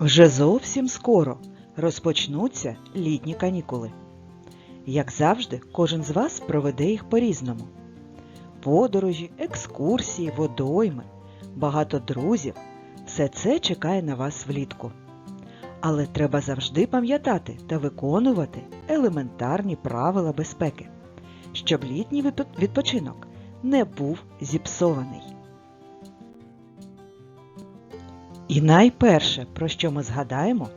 Вже зовсім скоро розпочнуться літні канікули. Як завжди, кожен з вас проведе їх по-різному. Подорожі, екскурсії, водойми, багато друзів все це чекає на вас влітку. Але треба завжди пам'ятати та виконувати елементарні правила безпеки, щоб літній відпочинок не був зіпсований. І найперше, про що ми згадаємо,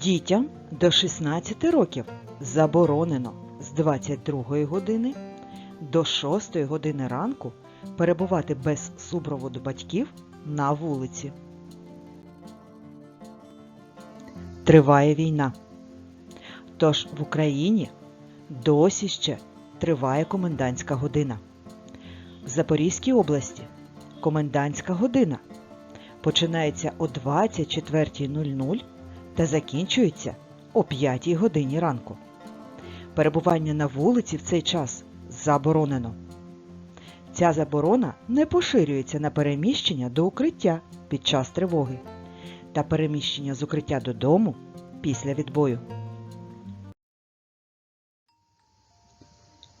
дітям до 16 років заборонено з 22 години до 6 години ранку перебувати без супроводу батьків на вулиці. Триває війна. Тож в Україні досі ще триває комендантська година. В Запорізькій області комендантська година починається о 24.00 та закінчується о 5 годині ранку. Перебування на вулиці в цей час заборонено. Ця заборона не поширюється на переміщення до укриття під час тривоги та переміщення з укриття додому після відбою.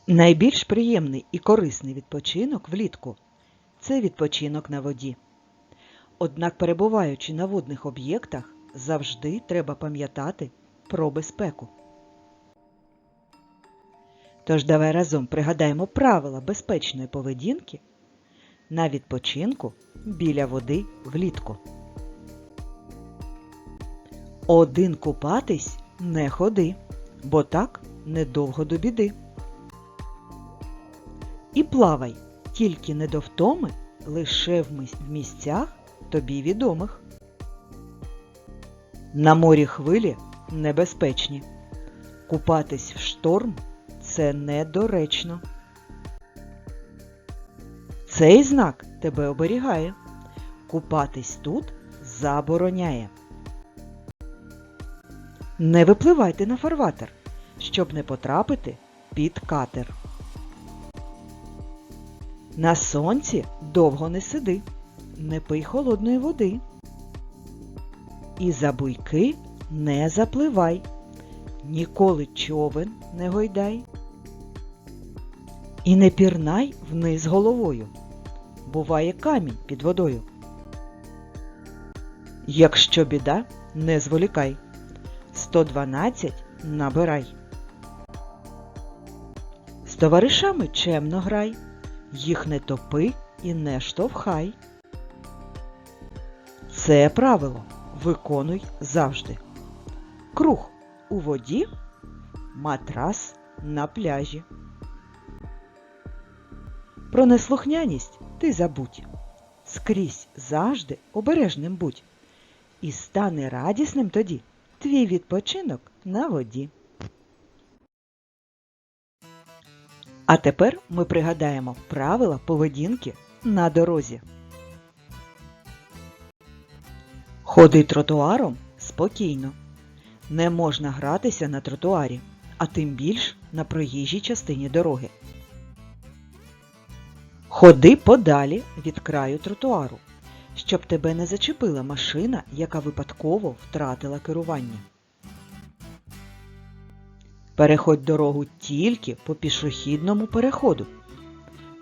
Найбільш приємний і корисний відпочинок влітку це відпочинок на воді. Однак, перебуваючи на водних об'єктах, завжди треба пам'ятати про безпеку. Тож давай разом пригадаємо правила безпечної поведінки на відпочинку біля води влітку. Один купатись не ходи, бо так недовго до біди. І плавай тільки не до втоми, лише в місцях тобі відомих. На морі хвилі небезпечні. Купатись в шторм це недоречно. Цей знак тебе оберігає. Купатись тут забороняє. Не випливайте на фарватер, щоб не потрапити під катер. На сонці довго не сиди, не пий холодної води. І за буйки не запливай, ніколи човен не гойдай. І не пірнай вниз головою. Буває камінь під водою. Якщо біда, не зволікай. 112 набирай. З товаришами чемно грай, їх не топи і не штовхай. Це правило виконуй завжди. Круг у воді, матрас на пляжі. Про неслухняність ти забудь. Скрізь завжди обережним будь. І стане радісним тоді твій відпочинок на воді. А тепер ми пригадаємо правила поведінки на дорозі. Ходи тротуаром спокійно. Не можна гратися на тротуарі, а тим більш на проїжджій частині дороги. Ходи подалі від краю тротуару, щоб тебе не зачепила машина, яка випадково втратила керування. Переходь дорогу тільки по пішохідному переходу.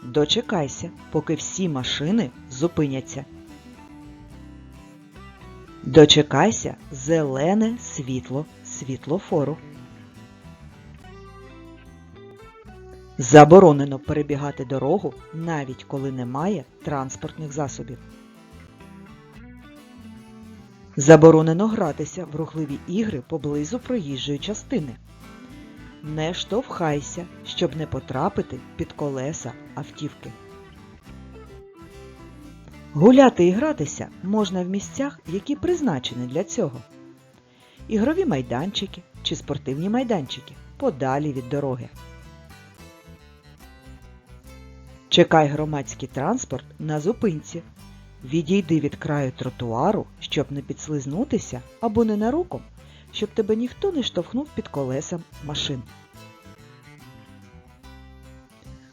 Дочекайся, поки всі машини зупиняться. Дочекайся зелене світло світлофору. Заборонено перебігати дорогу навіть коли немає транспортних засобів. Заборонено гратися в рухливі ігри поблизу проїжджої частини. Не штовхайся, щоб не потрапити під колеса автівки. Гуляти і гратися можна в місцях, які призначені для цього. Ігрові майданчики чи спортивні майданчики подалі від дороги. Чекай громадський транспорт на зупинці. Відійди від краю тротуару, щоб не підслизнутися або ненароком, щоб тебе ніхто не штовхнув під колесам машин.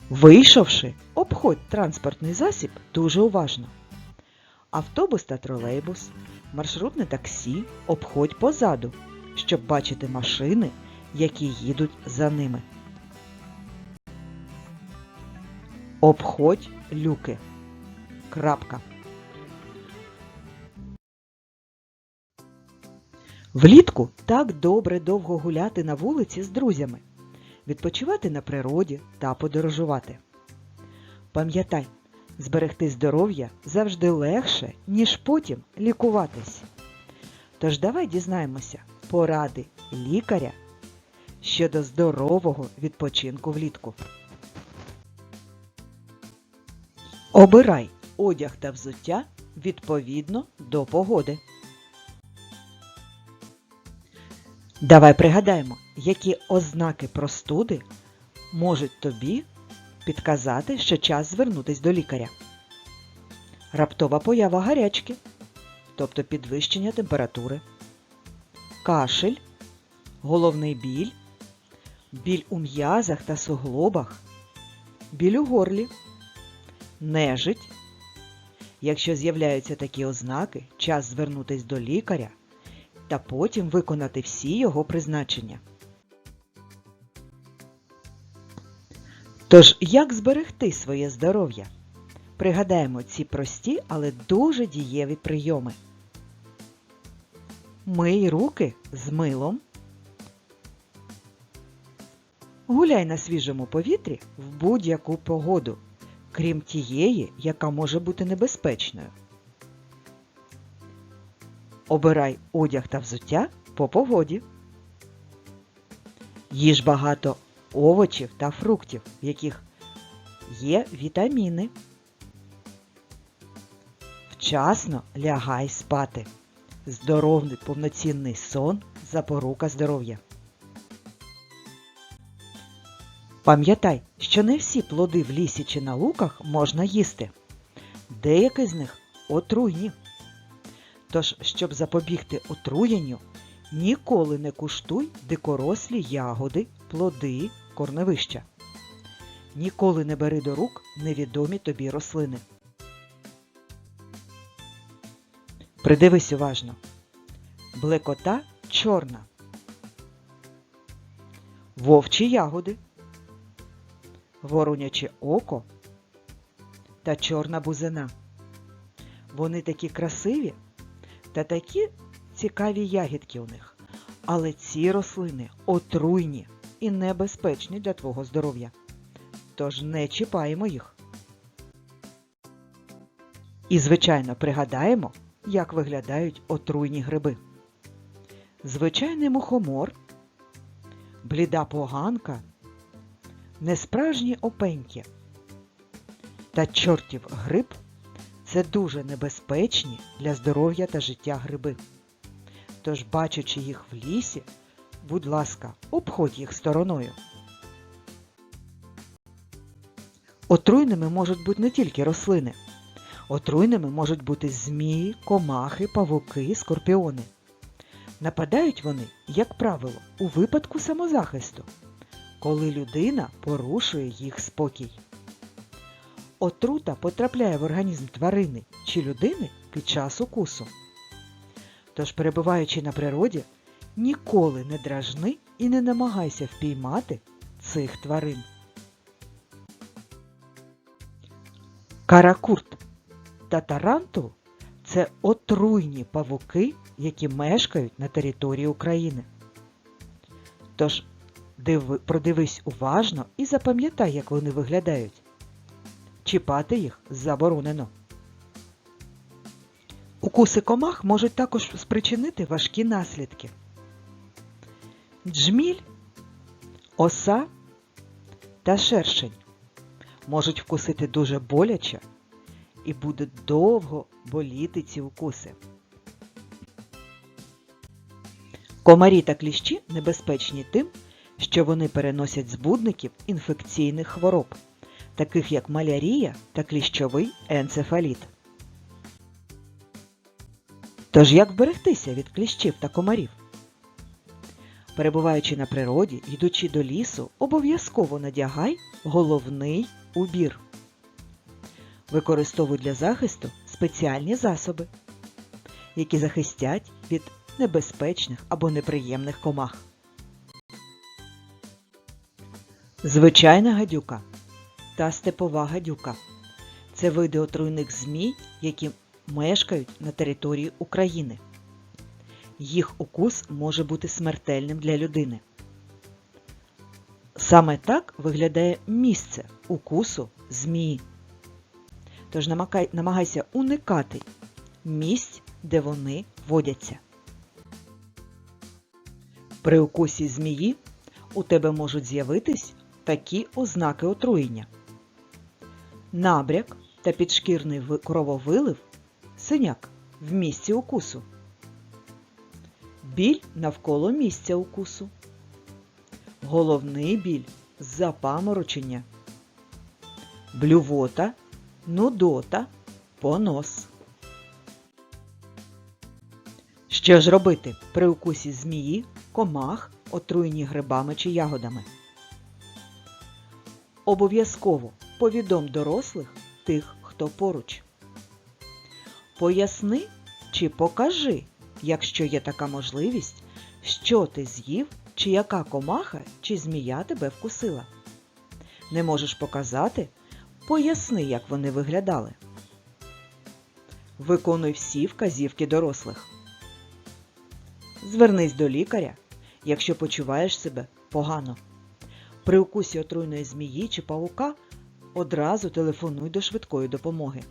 Вийшовши, обходь транспортний засіб дуже уважно. Автобус та тролейбус, маршрутне таксі обходь позаду, щоб бачити машини, які їдуть за ними. Обходь люки. Крапка. Влітку так добре довго гуляти на вулиці з друзями, відпочивати на природі та подорожувати. Пам'ятай, зберегти здоров'я завжди легше, ніж потім лікуватись. Тож давай дізнаємося поради лікаря щодо здорового відпочинку влітку. Обирай одяг та взуття відповідно до погоди. Давай пригадаємо, які ознаки простуди можуть тобі підказати, що час звернутися до лікаря. Раптова поява гарячки, тобто підвищення температури, кашель, головний біль, біль у м'язах та суглобах, біль у горлі, нежить. Якщо з'являються такі ознаки, час звернутися до лікаря та потім виконати всі його призначення. Тож, як зберегти своє здоров'я? Пригадаємо ці прості, але дуже дієві прийоми. Мий руки з милом. Гуляй на свіжому повітрі в будь-яку погоду, крім тієї, яка може бути небезпечною. Обирай одяг та взуття по погоді. Їж багато овочів та фруктів, в яких є вітаміни. Вчасно лягай спати. Здоровий повноцінний сон запорука здоров'я. Пам'ятай, що не всі плоди в лісі чи на луках можна їсти. Деякі з них отруйні. Тож, щоб запобігти отруєнню, ніколи не куштуй дикорослі ягоди, плоди, корневища. Ніколи не бери до рук невідомі тобі рослини. Придивись уважно. Блекота чорна. Вовчі ягоди. Вороняче око та чорна бузина. Вони такі красиві та такі цікаві ягідки у них. Але ці рослини отруйні і небезпечні для твого здоров'я. Тож не чіпаємо їх. І, звичайно, пригадаємо, як виглядають отруйні гриби. Звичайний мухомор, бліда поганка, несправжні опеньки та чортів гриб це дуже небезпечні для здоров'я та життя гриби. Тож, бачачи їх в лісі, будь ласка, обходь їх стороною. Отруйними можуть бути не тільки рослини. Отруйними можуть бути змії, комахи, павуки, скорпіони. Нападають вони, як правило, у випадку самозахисту, коли людина порушує їх спокій. Отрута потрапляє в організм тварини чи людини під час укусу. Тож, перебуваючи на природі, ніколи не дражни і не намагайся впіймати цих тварин. Каракурт та тарантул це отруйні павуки, які мешкають на території України. Тож диви, продивись уважно і запам'ятай, як вони виглядають. Чіпати їх заборонено. Укуси комах можуть також спричинити важкі наслідки. Джміль, оса та шершень можуть вкусити дуже боляче і будуть довго боліти ці укуси. Комарі та кліщі небезпечні тим, що вони переносять збудників інфекційних хвороб, таких як малярія та кліщовий енцефаліт. Тож як вберегтися від кліщів та комарів? Перебуваючи на природі, йдучи до лісу, обов'язково надягай головний убір. Використовуй для захисту спеціальні засоби. які захистять від небезпечних або неприємних комах. Звичайна гадюка та степова гадюка це види отруйних змій, які мешкають на території України. Їх укус може бути смертельним для людини. Саме так виглядає місце укусу змії. Тож намагайся уникати місць, де вони водяться. При укусі змії у тебе можуть з'явитись такі ознаки отруєння. Набряк та підшкірний ви- крововилив синяк в місці укусу. Біль навколо місця укусу. Головний біль запаморочення. Блювота, нудота, понос. Що ж робити при укусі змії, комах, отруєні грибами чи ягодами? Обов'язково повідом дорослих тих, хто поруч. Поясни чи покажи, якщо є така можливість, що ти з'їв, чи яка комаха чи змія тебе вкусила. Не можеш показати? Поясни, як вони виглядали. Виконуй всі вказівки дорослих. Звернись до лікаря, якщо почуваєш себе погано. При укусі отруйної змії чи павука одразу телефонуй до швидкої допомоги.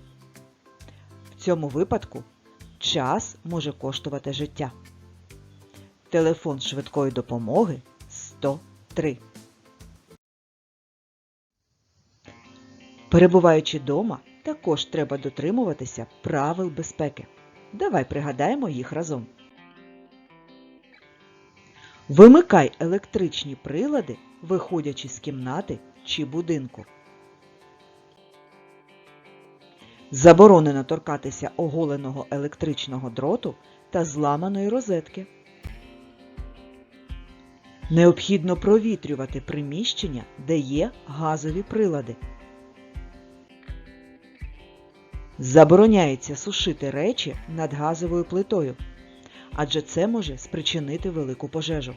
В цьому випадку час може коштувати життя. Телефон швидкої допомоги 103. Перебуваючи вдома, також треба дотримуватися правил безпеки. Давай пригадаємо їх разом. Вимикай електричні прилади, виходячи з кімнати чи будинку. Заборонено торкатися оголеного електричного дроту та зламаної розетки. Необхідно провітрювати приміщення, де є газові прилади. Забороняється сушити речі над газовою плитою, адже це може спричинити велику пожежу.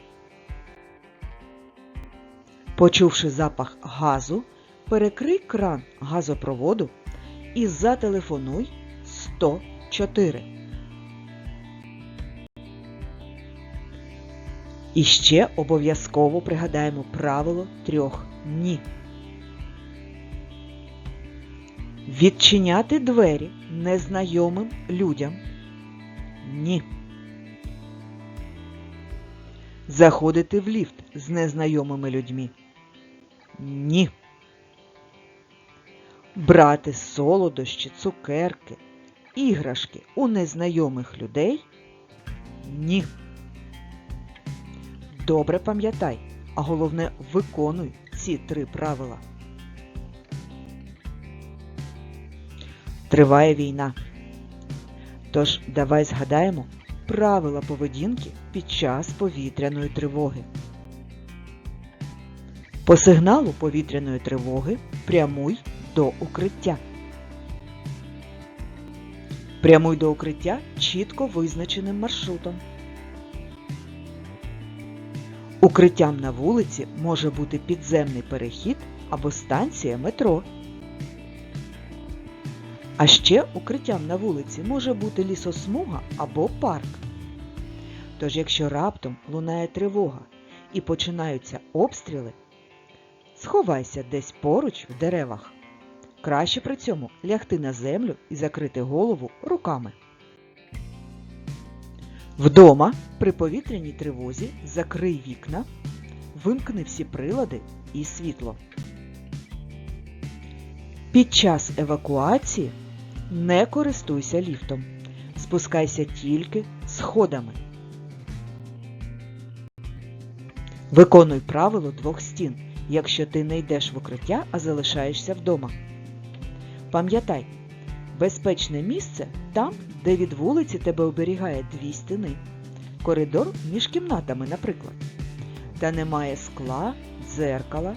Почувши запах газу, перекрий кран газопроводу і зателефонуй 104. І ще обов'язково пригадаємо правило трьох ні. Відчиняти двері незнайомим людям. Ні. Заходити в ліфт з незнайомими людьми. Ні. Брати солодощі, цукерки, іграшки у незнайомих людей. Ні. Добре пам'ятай, а головне виконуй ці три правила. Триває війна. Тож давай згадаємо правила поведінки під час повітряної тривоги. По сигналу повітряної тривоги прямуй до укриття. Прямуй до укриття чітко визначеним маршрутом. Укриттям на вулиці може бути підземний перехід або станція метро. А ще укриттям на вулиці може бути лісосмуга або парк. Тож, якщо раптом лунає тривога і починаються обстріли, сховайся десь поруч в деревах. Краще при цьому лягти на землю і закрити голову руками. Вдома при повітряній тривозі закрий вікна, вимкни всі прилади і світло. Під час евакуації не користуйся ліфтом. Спускайся тільки сходами. Виконуй правило двох стін, якщо ти не йдеш в укриття, а залишаєшся вдома. Пам'ятай, безпечне місце там, де від вулиці тебе оберігає дві стіни. Коридор між кімнатами, наприклад. Та немає скла, дзеркала.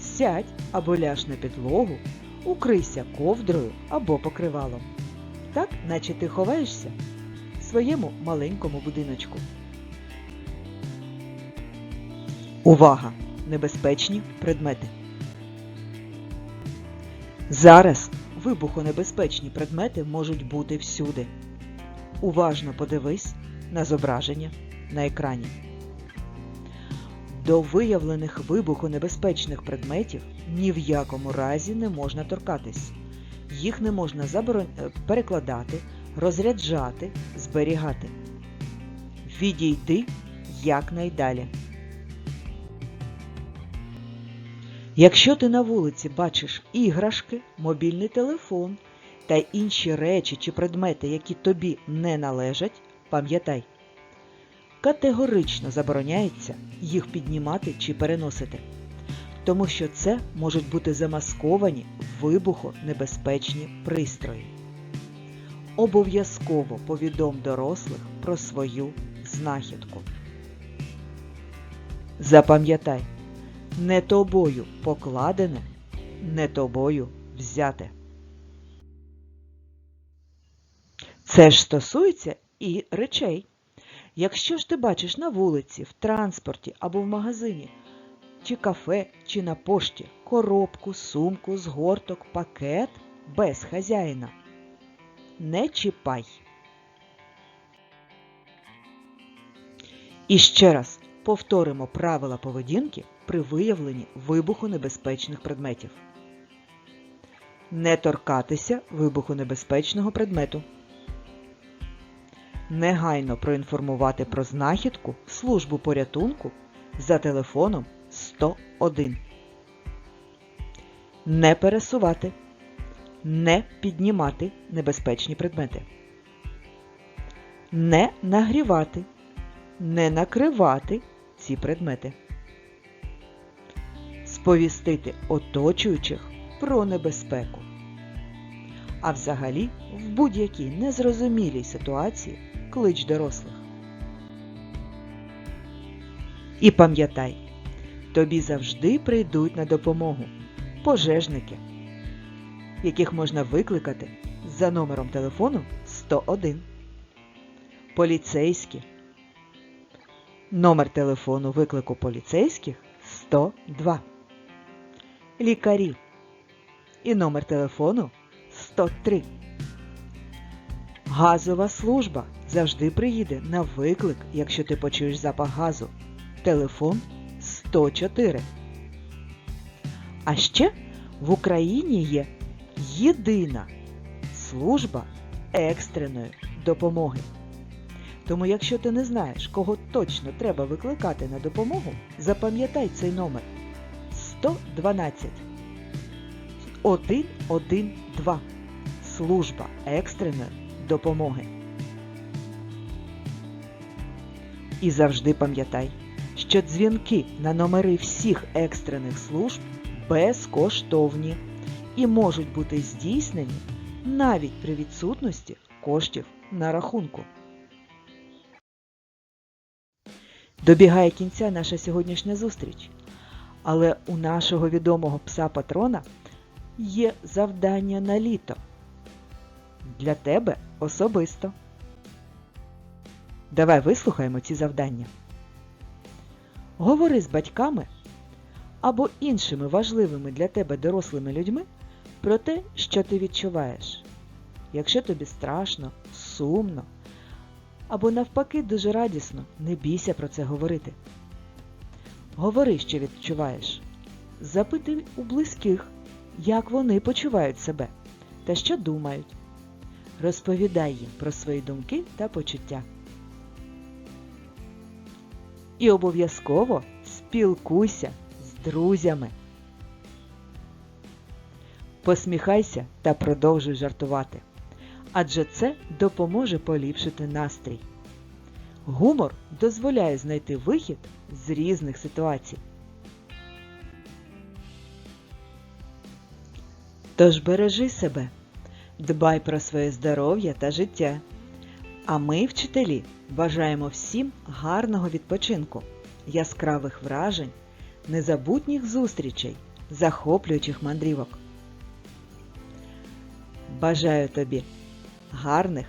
Сядь або ляж на підлогу, укрийся ковдрою або покривалом. Так, наче ти ховаєшся в своєму маленькому будиночку. Увага! Небезпечні предмети. Зараз вибухонебезпечні предмети можуть бути всюди. Уважно подивись на зображення на екрані. До виявлених вибухонебезпечних предметів ні в якому разі не можна торкатись. Їх не можна заборон... е, перекладати, розряджати, зберігати. Відійди якнайдалі. Якщо ти на вулиці бачиш іграшки, мобільний телефон та інші речі чи предмети, які тобі не належать, пам'ятай, категорично забороняється їх піднімати чи переносити, тому що це можуть бути замасковані вибухонебезпечні пристрої. Обов'язково повідом дорослих про свою знахідку. Запам'ятай, не тобою покладене, не тобою взяте. Це ж стосується і речей. Якщо ж ти бачиш на вулиці, в транспорті або в магазині, чи кафе, чи на пошті коробку, сумку, згорток, пакет без хазяїна, не чіпай. І ще раз повторимо правила поведінки при виявленні вибухонебезпечних предметів. Не торкатися вибухонебезпечного предмету. Негайно проінформувати про знахідку службу порятунку за телефоном 101. Не пересувати. Не піднімати небезпечні предмети. Не нагрівати. Не накривати ці предмети. Сповістити оточуючих про небезпеку. А взагалі, в будь-якій незрозумілій ситуації клич дорослих. І пам'ятай, тобі завжди прийдуть на допомогу пожежники, яких можна викликати за номером телефону 101. Поліцейські. Номер телефону виклику поліцейських 102. Лікарі. І номер телефону 103. Газова служба завжди приїде на виклик, якщо ти почуєш запах газу. Телефон 104. А ще в Україні є єдина служба екстреної допомоги. Тому, якщо ти не знаєш, кого точно треба викликати на допомогу, запам'ятай цей номер 112 112 Служба екстреної допомоги. І завжди пам'ятай, що дзвінки на номери всіх екстрених служб безкоштовні і можуть бути здійснені навіть при відсутності коштів на рахунку. Добігає кінця наша сьогоднішня зустріч, але у нашого відомого пса патрона є завдання на літо. Для тебе особисто. Давай вислухаємо ці завдання. Говори з батьками або іншими важливими для тебе дорослими людьми про те, що ти відчуваєш. Якщо тобі страшно, сумно або навпаки дуже радісно, не бійся про це говорити. Говори, що відчуваєш. Запитуй у близьких, як вони почувають себе та що думають. Розповідай їм про свої думки та почуття. І обов'язково спілкуйся з друзями. Посміхайся та продовжуй жартувати. Адже це допоможе поліпшити настрій. Гумор дозволяє знайти вихід з різних ситуацій. Тож бережи себе, дбай про своє здоров'я та життя. А ми, вчителі, бажаємо всім гарного відпочинку, яскравих вражень, незабутніх зустрічей, захоплюючих мандрівок. Бажаю тобі гарних,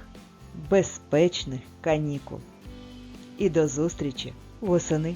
безпечних канікул. І до зустрічі восени!